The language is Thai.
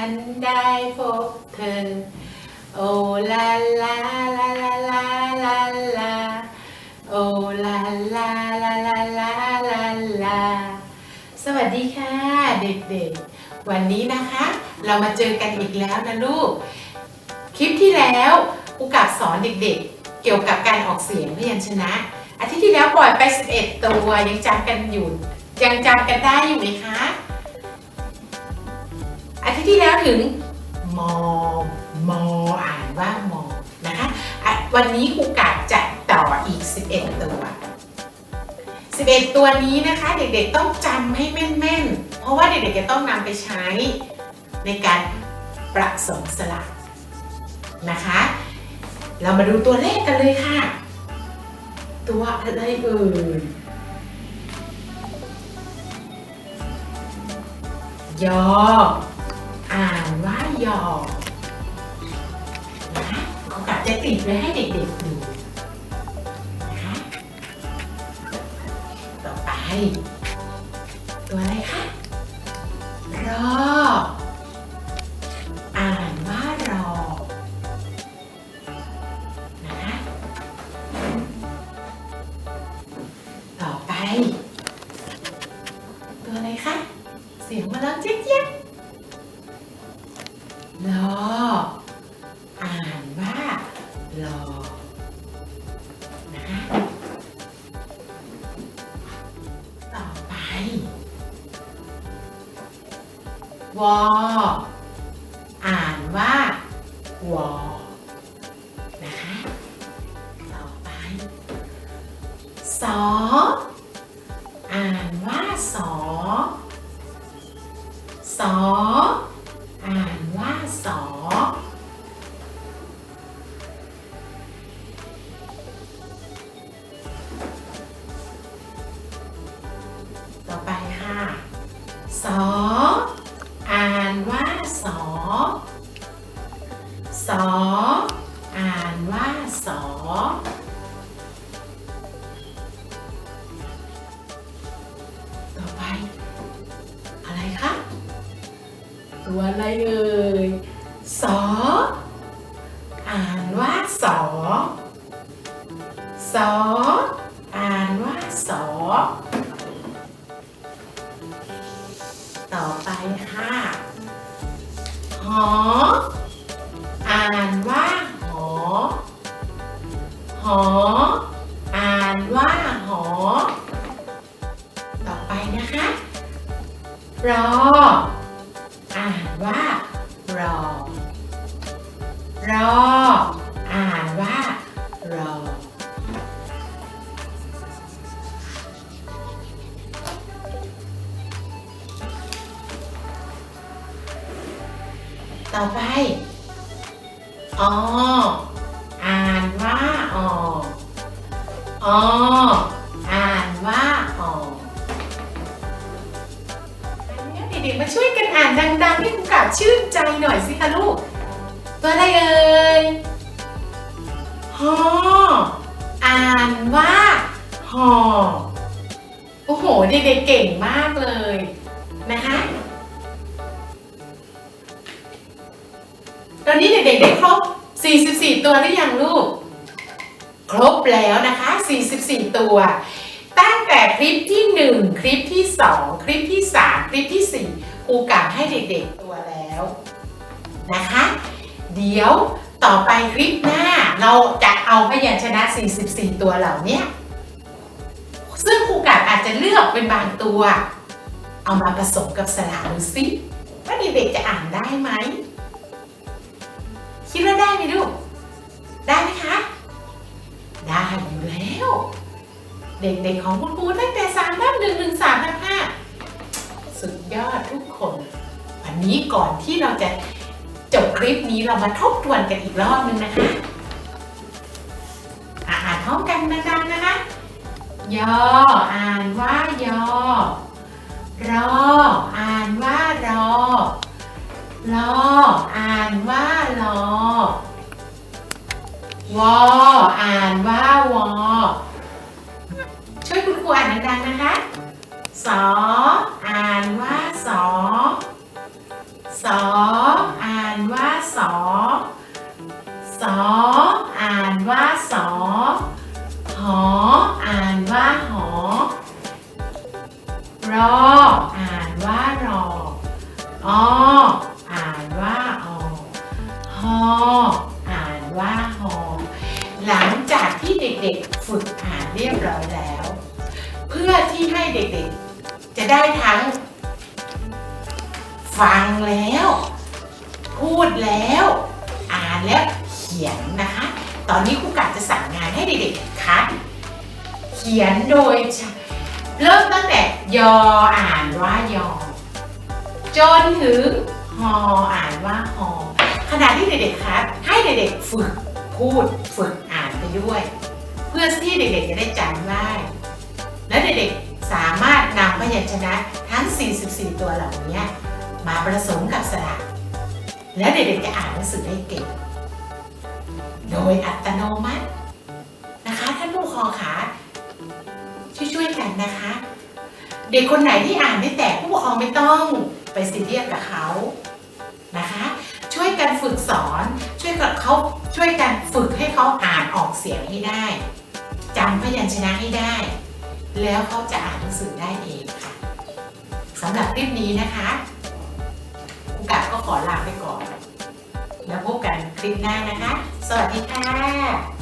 ฉันได้พบเธอ โอลาลาลาลาลาลาลา โอลาลาลาลาลาลาลา สวัสดีค่ะเด็กๆ วันนี้นะคะ เรามาเจอกันอีกแล้วนะลูก คลิปที่แล้วครูกับสอนเด็กๆ เกี่ยวกับการออกเสียงพยัญชนะ อาทิตย์ที่แล้วปล่อยไป 11 ตัวยังจำกันอยู่ยังจำกันได้อยู่ไหมคะ ที่แล้วถึงมอมออ่านว่ามอนะคะอะวันนี้ครูกาจะต่ออีก 11 ตัว 11 ตัวนี้นะคะเด็กๆต้องจำให้แม่นๆ เพราะว่าเด็กๆจะต้องนำไปใช้ในการประสมสลักนะคะ เรามาดูตัวเลขกันเลยค่ะ ตัวอะไรเอ่ยยอ ยอนะเขากะจะติดไว้ให้เด็กๆดูนะคะต่อไป ตัวอะไรคะรออ่านว่ารอนะคะต่อไป ตัวอะไรคะเสียงมาแล้วจี๊ รอนะคะต่อไปวออ่านว่าวอนะคะต่อไปสออ่านว่าสอสออ่านว่าสอต่อ ตัวอะไรเอ่ยสอ อ่านว่าสอ สอ อ่านว่าสอ ต่อไปค่ะหอ อ่านว่าหอ หอ อ่านว่าหอ ต่อไปนะคะรอ ต่อไป ออ อ่านว่าอออออ่านว่าออันนี้เด็กๆมาช่วยกันอ่านดังๆให้ครูกับชื่นใจหน่อยสิคะลูก ตัวอะไรเอ่ยฮออ่านว่าหอโอ้โห เด็กๆเก่งมากเลย ตอนนี้เด็กๆได้ครบ 44 ตัวหรือยังลูก ครบแล้วนะคะ 44 ตัว ตั้งแต่คลิปที่ 1 คลิปที่ 2 คลิปที่ 3 คลิปที่ 4ครูกะให้เด็กๆตัวแล้วนะคะ เดี๋ยวต่อไปคลิปหน้าเราจะเอาพยัญชนะ 44 ตัวเหล่านี้ซึ่งครูกะอาจจะเลือกเป็นบางตัว เอามาผสมกับสระดูสิว่าเด็กๆจะอ่านได้ไหม คิดว่าได้ไหมลูก ได้ไหมคะ ได้อยู่แล้ว เด็กๆของคุณครูตั้งแต่สามทับหนึ่งหนึ่งสามทับห้าสุดยอดทุกคน วันนี้ก่อนที่เราจะจบคลิปนี้เรามาทบทวนกันอีกรอบนึงนะคะอ่านพร้อมกันดังๆนะคะ ยอ อ่านว่ายอ รอ อ่านว่ารอ รออ่านว่ารอวอ อ่านว่าวอ ช่วยคุณครูอ่านดังๆนะคะ สอ ออ่านว่าหอหลังจากที่เด็กๆฝึกอ่านเรียบร้อยแล้ว เพื่อที่ให้เด็กๆ จะได้ทั้ง ฟังแล้ว พูดแล้ว อ่านแล้วเขียนนะคะ ตอนนี้ครูกัดจะสั่งงานให้เด็กๆคัดเขียนโดย เริ่มตั้งแต่ยออ่านว่ายอ จนถึงหออ่านว่าหอ ขณะที่เด็กๆคัดให้เด็กๆฝึกพูดฝึกอ่านไปด้วย เพื่อที่เด็กๆจะได้จำได้และเด็กๆสามารถนำพยัญชนะทั้ง 44 ตัวเหล่านี้มาผสมกับสระแล้วเด็กๆจะอ่านหนังสือได้เก่ง โดยอัตโนมัตินะคะท่านผู้ปกครองคะช่วยๆกันนะคะ เด็กคนไหนที่อ่านไม่แตกผู้ปกครองไม่ต้องไปซีเรียสกับเขานะคะ กันฝึกสอน ช่วยกับเขาช่วยกันฝึกให้เขาอ่านออกเสียงให้ได้จำพยัญชนะให้ได้ แล้วเขาจะอ่านหนังสือได้เองค่ะสำหรับคลิปนี้นะคะกุกัดก็ขอลาไปก่อน แล้วพบกันคลิปหน้านะคะ สวัสดีค่ะ